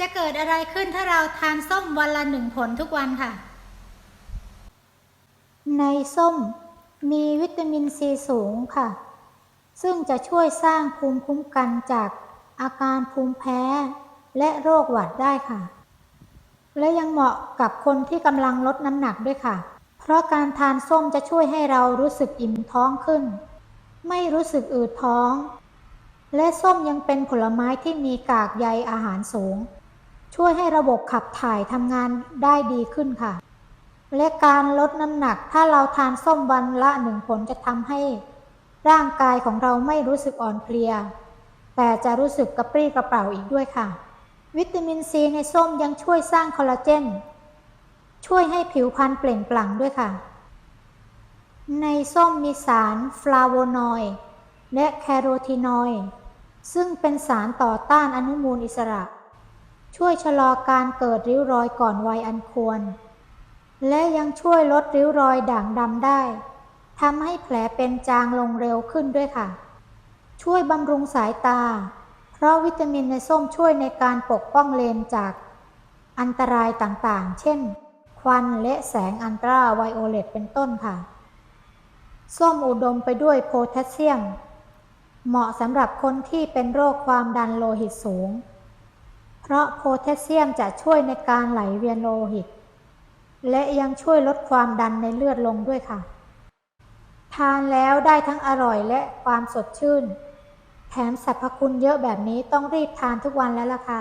จะเกิดอะไรขึ้นถ้าเราทานส้มวันละหนึ่งผลทุกวันค่ะ ในส้มมีวิตามินซีสูงค่ะ ซึ่งจะช่วยสร้างภูมิคุ้มกันจากอาการภูมิแพ้ และโรคหวัดได้ค่ะ และยังเหมาะกับคนที่กำลังลดน้ำหนักด้วยค่ะ เพราะการทานส้มจะช่วยให้เรารู้สึกอิ่มท้องขึ้น ไม่รู้สึกอืดท้อง และส้มยังเป็นผลไม้ที่มีกากใยอาหารสูง ช่วยให้ระบบขับถ่ายทำงานได้ดีขึ้นค่ะ และการลดน้ำหนักถ้าเราทานส้มวันละหนึ่งผลจะทำให้ร่างกายของเราไม่รู้สึกอ่อนเพลีย แต่จะรู้สึกกระปรี้กระเปร่าอีกด้วยค่ะ วิตามินซีในส้มยังช่วยสร้างคอลลาเจน ช่วยให้ผิวพรรณเปล่งปลั่งด้วยค่ะ ในส้มมีสารฟลาโวนอยด์และแคโรทีนอยด์ซึ่งเป็นสารต่อต้านอนุมูลอิสระ ช่วยชะลอการเกิดริ้วรอยก่อนวัยอันควร และยังช่วยลดริ้วรอยด่างดำได้ทำให้แผลเป็นจางลงเร็วขึ้นด้วยค่ะ ช่วยบำรุงสายตา เพราะวิตามินในส้มช่วยในการปกป้องเลนจากอันตรายต่างๆ เช่น ควันและแสงอันตราไวโอเลตเป็นต้นค่ะ ส้มอุดมไปด้วยโพแทสเซียม เหมาะสำหรับคนที่เป็นโรคความดันโลหิตสูง เพราะโพแทสเซียมจะช่วยในการไหลเวียนโลหิต และยังช่วยลดความดันในเลือดลงด้วยค่ะ ทานแล้วได้ทั้งอร่อยและความสดชื่น แถมสรรพคุณเยอะแบบนี้ต้องรีบทานทุกวันแล้วล่ะค่ะ